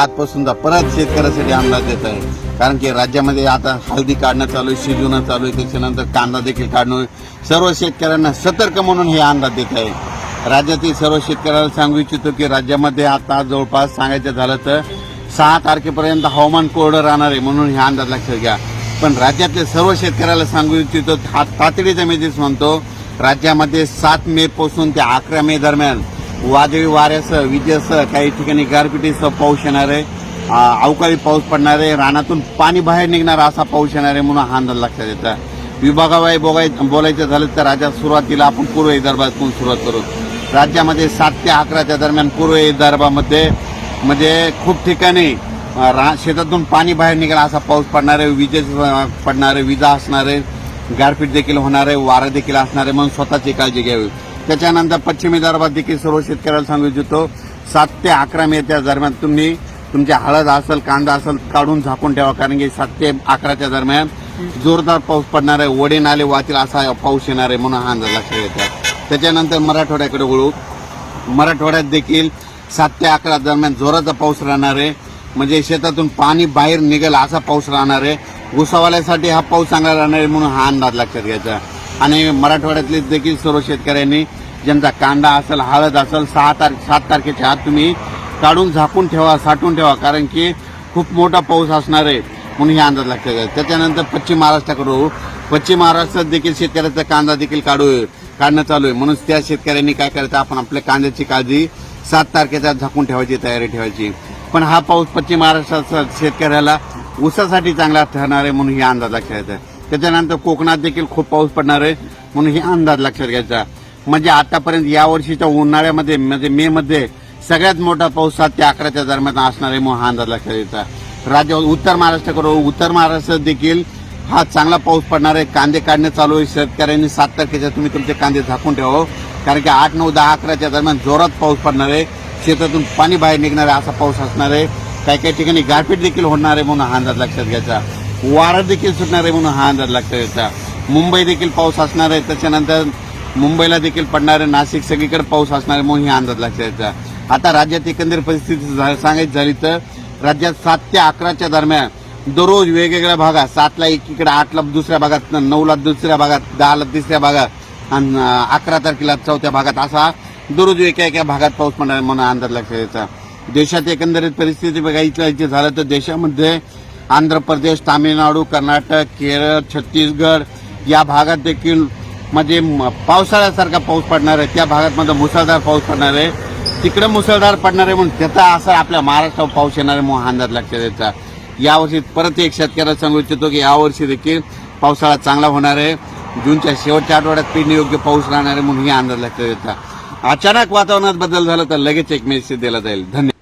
आजपासून परत शेतकऱ्यासाठी अंदाज देत आहे. कारण की राज्यामध्ये आता हळदी काढणं चालू आहे शिजवणं चालू आहे त्याच्यानंतर कांदा देखील काढणं सर्व शेतकऱ्यांना सतर्क म्हणून हे अंदाज देत आहे. राज्यातील सर्व शेतकऱ्याला सांगू इच्छितो की राज्यामध्ये आता जवळपास सांगायचं झालं तर सहा तारखेपर्यंत हवामान कोरडं राहणार आहे म्हणून हे अंदाज लक्षात घ्या. पण राज्यातल्या सर्व शेतकऱ्याला सांगू इच्छितो हा तातडीचा मेसेज म्हणतो राज्यामध्ये सात मे पासून ते अकरा मे दरम्यान वादळी वाऱ्यासह विजेसह काही ठिकाणी गारपिटीसह पाऊस येणार आहे. अवकाळी पाऊस पडणार आहे. रानातून पाणी बाहेर निघणार असा पाऊस येणार आहे म्हणून हा अंदाज लक्षात येतात विभागावाई बोगाय बोलायचं झालं तर राज्यात सुरुवातीला आपण पूर्व विदर्भातून सुरुवात करू. राज्यामध्ये सात ते अकराच्या दरम्यान पूर्व विदर्भामध्ये म्हणजे खूप ठिकाणी रा शेतातून पाणी बाहेर निघाला असा पाऊस पडणार आहे. विजेच पडणार आहे. विजा असणार आहे. गारपीट देखील होणार आहे. वारं देखील असणार आहे म्हणून स्वतःची काळजी घ्यावी. त्याच्यानंतर पश्चिम विदर्भात देखील सर्व शेतकऱ्याला सांगू इच्छितो सात ते अकरा मे त्या दरम्यान तुम्ही तुमच्या हळद असेल कांदा असेल काढून झाकून ठेवा कारण की सात ते अकराच्या दरम्यान जोरदार पाऊस पडणार आहे वडे नाले वाहतील असा पाऊस येणार आहे म्हणून हा अंदाज लक्षात येतात त्याच्यानंतर मराठवाड्याकडे वळू. मराठवाड्यात देखील सात ते अकरा दरम्यान जोराचा पाऊस राहणार आहे. म्हणजे शेतातून पाणी बाहेर निघेल असा पाऊस राहणार आहे. घुसावाल्यासाठी हा पाऊस चांगला राहणार आहे म्हणून हा अंदाज लक्षात घ्यायचा. आणि मराठवाड्यातले देखील सर्व शेतकऱ्यांनी ज्यांचा कांदा असेल हळद असेल सहा तारीख सात तारखेच्या आत तुम्ही काढून झाकून ठेवा साठवून ठेवा कारण की खूप मोठा पाऊस असणार आहे म्हणून हे अंदाज लक्षात घ्यायचा त्याच्यानंतर पश्चिम महाराष्ट्राकडून पश्चिम महाराष्ट्रात देखील शेतकऱ्याचा कांदा देखील काढू काढणं चालू आहे. म्हणून त्या शेतकऱ्यांनी काय करायचं आपण आपल्या कांद्याची काळजी सात तारखेच्या आत झाकून ठेवायची तयारी ठेवायची. पण हा पाऊस पश्चिम महाराष्ट्राचा शेतकऱ्याला ऊसासाठी चांगला ठरणार आहे म्हणून हे अंदाज लक्षात येतं त्याच्यानंतर कोकणात देखील खूप पाऊस पडणार आहे म्हणून हे अंदाज लक्षात घ्यायचा. म्हणजे आतापर्यंत या वर्षीच्या उन्हाळ्यामध्ये म्हणजे मे मध्ये सगळ्यात मोठा पाऊस सात ते अकराच्या दरम्यान असणार आहे म्हणून हा अंदाज लक्षात येता राज्य उत्तर महाराष्ट्राकडे उत्तर महाराष्ट्रात देखील हा चांगला पाऊस पडणार आहे. कांदे काढणे चालू आहे. शेतकऱ्यांनी सात तारखेच्या तुम्ही तुमचे कांदे झाकून ठेवा हो. कारण की आठ नऊ दहा अकराच्या दरम्यान जोरात पाऊस पडणार आहे. शेतातून पाणी बाहेर निघणार आहे असा पाऊस असणार आहे. काही काही ठिकाणी गारपीट देखील होणार आहे म्हणून हा अंदाज लक्षात घ्यायचा. वारा देखील सुटणार आहे म्हणून हा अंदाज लक्षात घ्यायचा. मुंबई देखील पाऊस असणार आहे. त्याच्यानंतर मुंबईला देखील पडणार नाशिक सगळीकडे पाऊस असणार म्हणून हे अंदाज लक्षात घ्यायचा आता राज्यात एकंदर परिस्थिती झा- सांगायची झाली तर राज्यात सात ते अकराच्या दरम्यान दररोज वेगवेगळ्या भागात सातला एकीकडे आठला दुसऱ्या भागात नऊला दुसऱ्या भागात दहाला तिसऱ्या भागात आणि अकरा तारखेला चौथ्या भागात असा दररोज एका एका भागात पाऊस पडणार म्हणून अंदाज लक्षात यायचा देशात एकंदरीत परिस्थिती बघायची झालं तर देशामध्ये आंध्र प्रदेश तामिळनाडू कर्नाटक केरळ छत्तीसगड या भागात देखील म्हणजे पावसाळ्यासारखा पाऊस पडणार आहे. त्या भागात मध्ये मुसळधार पाऊस पडणार आहे. तिकडे मुसळधार पडणार आहे म्हणून त्याचा असं आपल्या महाराष्ट्रावर पाऊस येणार आहे म्हणून हा अंदाज लक्षात यायचा यावर्षी परत एक शेतकऱ्याला सांगू इच्छितो की यावर्षी देखील पावसाळा चांगला होणार आहे. जूनच्या शेवटच्या आठवड्यात पेरणी योग्य पाऊस राहणार आहे म्हणून हे अंदाज लक्षात येतात अचानक वातावरणात बदल झाला तर लगेच एक मेसेज दिला जाईल. धन्यवाद.